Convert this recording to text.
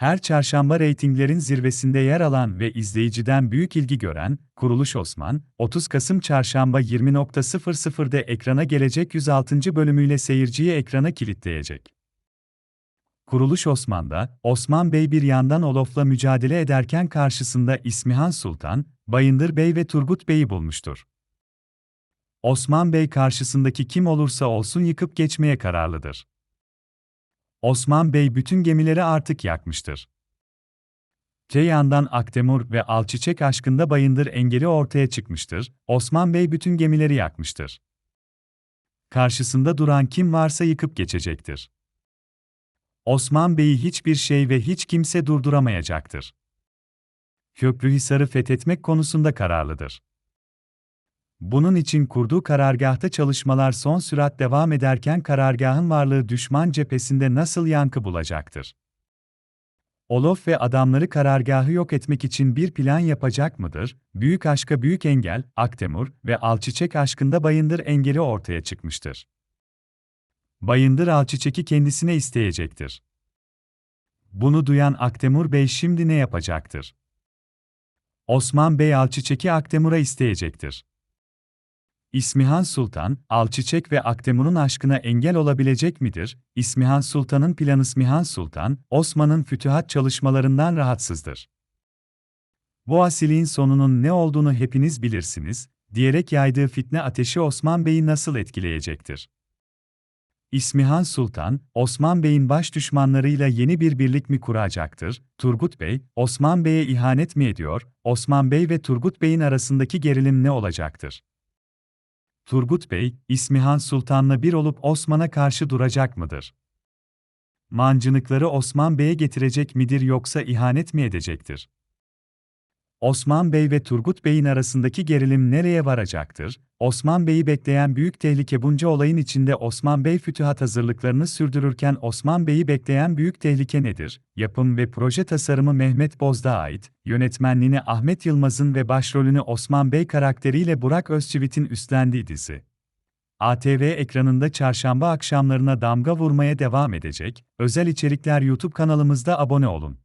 Her çarşamba reytinglerin zirvesinde yer alan ve izleyiciden büyük ilgi gören Kuruluş Osman, 30 Kasım Çarşamba 20.00'de ekrana gelecek 106. bölümüyle seyirciyi ekrana kilitleyecek. Kuruluş Osman'da, Osman Bey bir yandan Olof'la mücadele ederken karşısında İsmihan Sultan, Bayındır Bey ve Turgut Bey'i bulmuştur. Osman Bey karşısındaki kim olursa olsun yıkıp geçmeye kararlıdır. Osman Bey bütün gemileri artık yakmıştır. Ceyhan'dan Aktemur ve Alçiçek aşkında Bayındır engeli ortaya çıkmıştır, Osman Bey bütün gemileri yakmıştır. Karşısında duran kim varsa yıkıp geçecektir. Osman Bey'i hiçbir şey ve hiç kimse durduramayacaktır. Köprühisar'ı fethetmek konusunda kararlıdır. Bunun için kurduğu karargahta çalışmalar son sürat devam ederken karargahın varlığı düşman cephesinde nasıl yankı bulacaktır? Olof ve adamları karargahı yok etmek için bir plan yapacak mıdır? Büyük aşka büyük engel, Aktemur ve Alçiçek aşkında Bayındır engeli ortaya çıkmıştır. Bayındır Alçiçek'i kendisine isteyecektir. Bunu duyan Aktemur Bey şimdi ne yapacaktır? Osman Bey Alçiçek'i Aktemur'a isteyecektir. İsmihan Sultan, Alçiçek ve Aktemur'un aşkına engel olabilecek midir? İsmihan Sultan'ın planı İsmihan Sultan, Osman'ın fütühat çalışmalarından rahatsızdır. Bu asiliğin sonunun ne olduğunu hepiniz bilirsiniz, diyerek yaydığı fitne ateşi Osman Bey'i nasıl etkileyecektir? İsmihan Sultan, Osman Bey'in baş düşmanlarıyla yeni bir birlik mi kuracaktır? Turgut Bey, Osman Bey'e ihanet mi ediyor? Osman Bey ve Turgut Bey'in arasındaki gerilim ne olacaktır? Turgut Bey, İsmihan Sultan'la bir olup Osman'a karşı duracak mıdır? Mancınıkları Osman Bey'e getirecek midir yoksa ihanet mi edecektir? Osman Bey ve Turgut Bey'in arasındaki gerilim nereye varacaktır? Osman Bey'i bekleyen büyük tehlike bunca olayın içinde Osman Bey fütühat hazırlıklarını sürdürürken Osman Bey'i bekleyen büyük tehlike nedir? Yapım ve proje tasarımı Mehmet Bozdağ'a ait, yönetmenliğini Ahmet Yılmaz'ın ve başrolünü Osman Bey karakteriyle Burak Özçivit'in üstlendiği dizi. ATV ekranında çarşamba akşamlarına damga vurmaya devam edecek, özel içerikler YouTube kanalımızda abone olun.